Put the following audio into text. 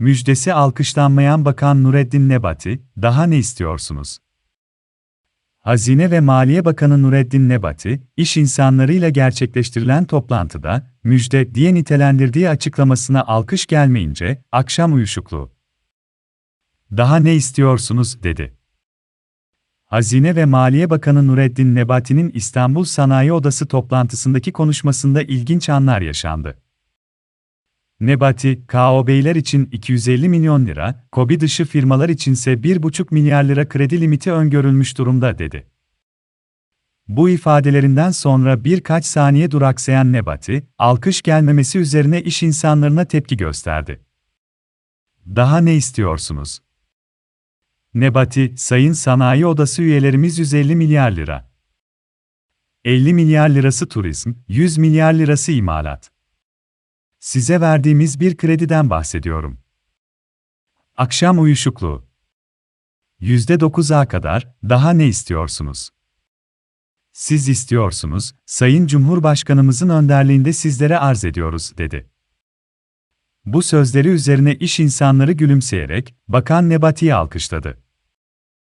müjdesi alkışlanmayan Bakan Nureddin Nebati, daha ne istiyorsunuz? Hazine ve Maliye Bakanı Nureddin Nebati, iş insanlarıyla gerçekleştirilen toplantıda, müjde diye nitelendirdiği açıklamasına alkış gelmeyince, akşam uyuşukluğu. Daha ne istiyorsunuz, dedi. Hazine ve Maliye Bakanı Nureddin Nebati'nin İstanbul Sanayi Odası toplantısındaki konuşmasında ilginç anlar yaşandı. Nebati, KOB'ler için 250 milyon lira, KOBİ dışı firmalar içinse 1,5 milyar lira kredi limiti öngörülmüş durumda dedi. Bu ifadelerinden sonra birkaç saniye duraksayan Nebati, alkış gelmemesi üzerine iş insanlarına tepki gösterdi. Daha ne istiyorsunuz? Nebati, Sayın Sanayi Odası üyelerimiz 150 milyar lira. 50 milyar lirası turizm, 100 milyar lirası imalat. Size verdiğimiz bir krediden bahsediyorum. Akşam uyuşukluğu. %9'a kadar, daha ne istiyorsunuz? Siz istiyorsunuz, Sayın Cumhurbaşkanımızın önderliğinde sizlere arz ediyoruz, dedi. Bu sözleri üzerine iş insanları gülümseyerek, Bakan Nebati'yi alkışladı.